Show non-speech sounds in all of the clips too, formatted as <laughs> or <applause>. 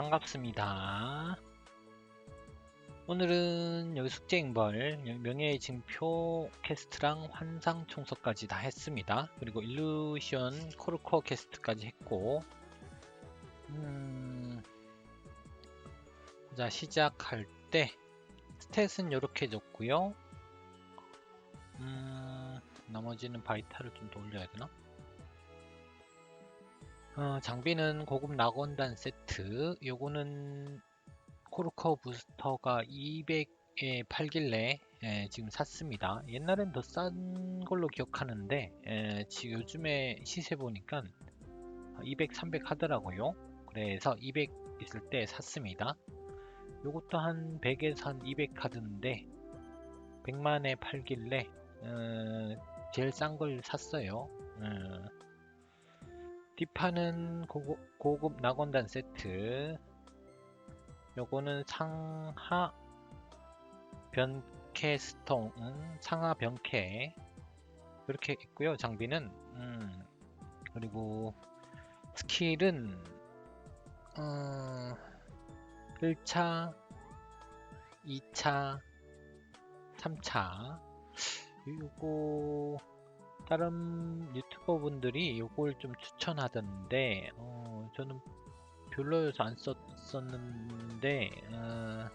반갑습니다. 오늘은 여기 숙제인벌 명예의 징표 캐스트랑 환상 청소까지 다 했습니다. 그리고 일루션 코르코 캐스트까지 했고 음... 자 시작할 때 스탯은 이렇게 줬고요. 음... 나머지는 바이탈을 좀 더 올려야 되나? 어, 장비는 고급 낙원단 세트. 요거는 코르커 부스터가 200에 팔길래 예, 지금 샀습니다. 옛날엔 더 싼 걸로 기억하는데 예, 지금 요즘에 시세 보니까 200, 300 하더라고요. 그래서 200 있을 때 샀습니다. 요것도 한 100에서 한 200 하던데 100만에 팔길래 어, 제일 싼 걸 샀어요. 어, 뒷판은 고급, 고급 낙원단 세트. 요거는 상하 변캐 스톤 음, 상하 변캐. 이렇게 있고요 장비는. 음, 그리고 스킬은 어, 1차 2차 3차. 요거 다른 유튜버 분들이 이걸 좀 추천하던데 어, 저는 별로여서 안 썼었는데 어,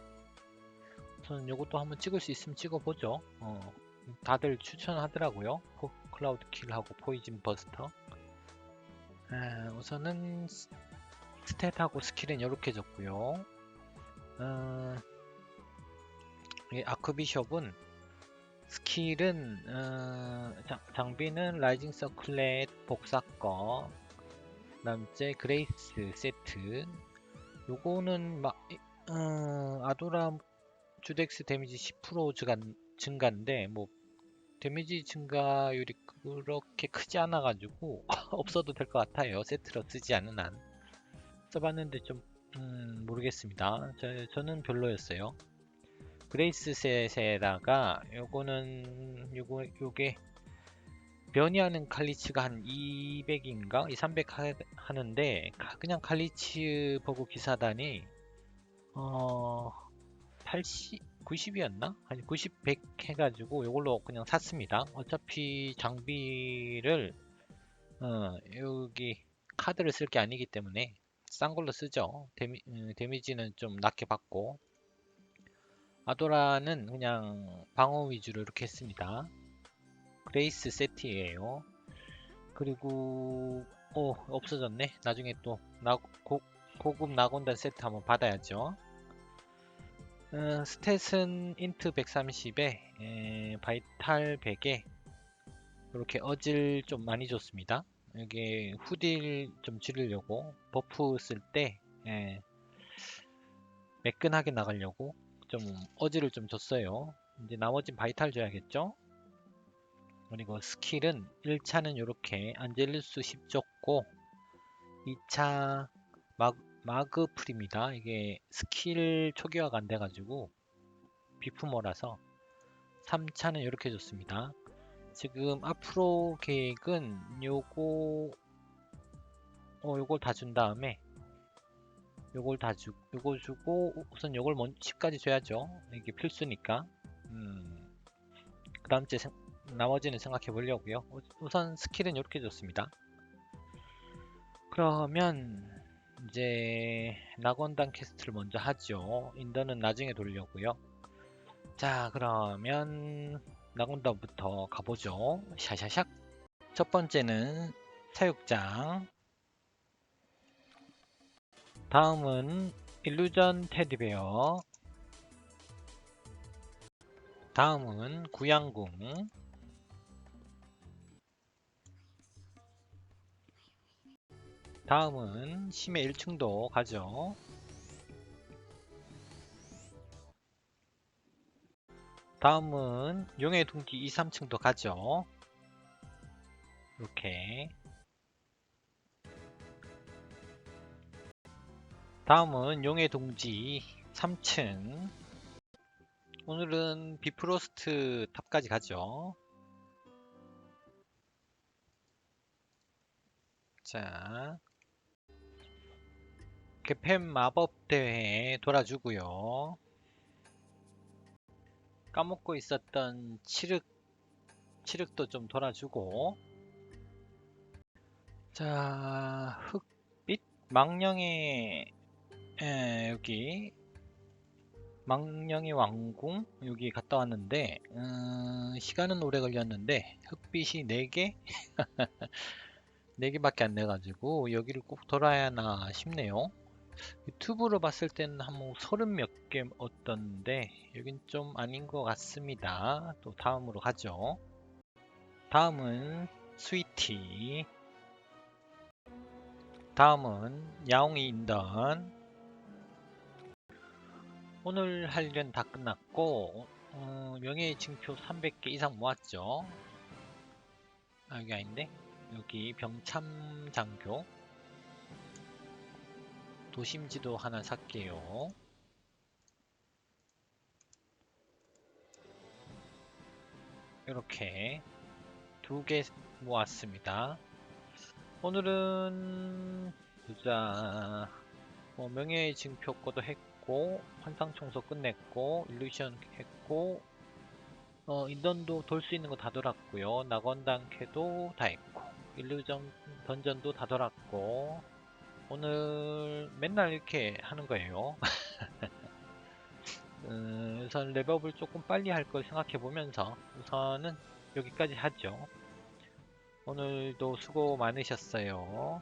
저는 이것도 한번 찍을 수 있으면 찍어보죠. 어, 다들 추천하더라고요. 포, 클라우드 킬하고 포이즌 버스터. 아, 우선은 스탯하고 스킬은 이렇게 줬고요. 어, 아크비숍은 스킬은 어, 장, 비는 라이징 서클렛 복사거 그다음째 그레이스 세트. 요거는 막 어, 아도라 주덱스 데미지 10% 증가, 증가인데 뭐 데미지 증가율이 그렇게 크지 않아 가지고 <laughs> 없어도 될 것 같아요. 세트로 쓰지 않은 한. 써봤는데 좀 음, 모르겠습니다. 저, 저는 별로였어요 그레이스 셋에다가 요거는 요거 요게 변이하는 칼리치가 한 200인가 300 하, 는데 그냥 칼리치 보고 기사단이 어 80, 90이었나? 아니 90, 100 해가지고 이걸로 그냥 샀습니다. 어차피 장비를 어, 여기 카드를 쓸 게 아니기 때문에 싼 걸로 쓰죠. 데미, 음, 데미지는 좀 낮게 받고 아도라는 그냥 방어 위주로 이렇게 했습니다. 그레이스 세트예요. 그리고 오 없어졌네. 나중에 또 나, 고, 고급 낙원단 세트 한번 받아야죠. 어, 스탯은 인트 130에 에, 바이탈 100에 이렇게 어질 좀 많이 줬습니다. 여기 후딜 좀 지르려고 버프 쓸때 매끈하게 나가려고 좀 어지를 좀 줬어요. 이제 나머진 바이탈 줘야겠죠? 그리고 스킬은 1차는 이렇게 안젤리스 10 줬고 2차 마그, 마그 풀입니다. 이게 스킬 초기화가 안 돼가지고 비프머라서 3차는 이렇게 줬습니다. 지금 앞으로 계획은 요거 어 요걸 다 준 다음에 요걸 다 주, 요걸 주고 우선 요걸 먼저 10까지 줘야죠. 이게 필수니까. 음, 그 다음 제 나머지는 생각해 보려고요. 우선 스킬은 이렇게 줬습니다. 그러면 이제 낙원단 퀘스트를 먼저 하죠. 인더는 나중에 돌려고요. 자 그러면 낙원단부터 가보죠. 샤샤샥 첫 번째는 사육장 다음은 일루전 테디베어. 다음은 구양궁. 다음은 심해 1층도 가죠. 다음은 용의 둥지 2, 3층도 가죠. 이렇게 다음은 용의 동지 3층. 오늘은 비프로스트 탑까지 가죠. 자. 개펜 마법 대회 돌아주고요. 까먹고 있었던 칠흑 칠흑도 좀 돌아주고. 자 흑빛 망령의 에, 여기. 망령의 왕궁 여기 갔다 왔는데 음, 시간은 오래 걸렸는데 흑빛이 4개? 4개밖에 <laughs> 안 돼가지고 여기를 꼭 돌아야 하나 싶네요. 유튜브로 봤을 때는 한뭐 서른 몇 개 얻던데 여긴 좀 아닌 것 같습니다. 또 다음으로 가죠. 다음은 스위티. 다음은 야옹이 인던 오늘 할 일은 다 끝났고 어, 명예의 징표 300개 이상 모았죠. 아 여기 아닌데? 여기 병참 장교. 도심지도 하나 살게요. 이렇게 두 개 모았습니다. 오늘은 보자 뭐 명예의 징표 거도 했고 환상 청소 끝냈고 일루션 했고 어 인던도 돌 수 있는 거 다 돌았고요. 낙원당 캐도 다 했고 일루전 던전도 다 돌았고 오늘 맨날 이렇게 하는 거예요. <laughs> 음, 우선 랩업을 조금 빨리 할 걸 생각해 보면서 우선은 여기까지 하죠. 오늘도 수고 많으셨어요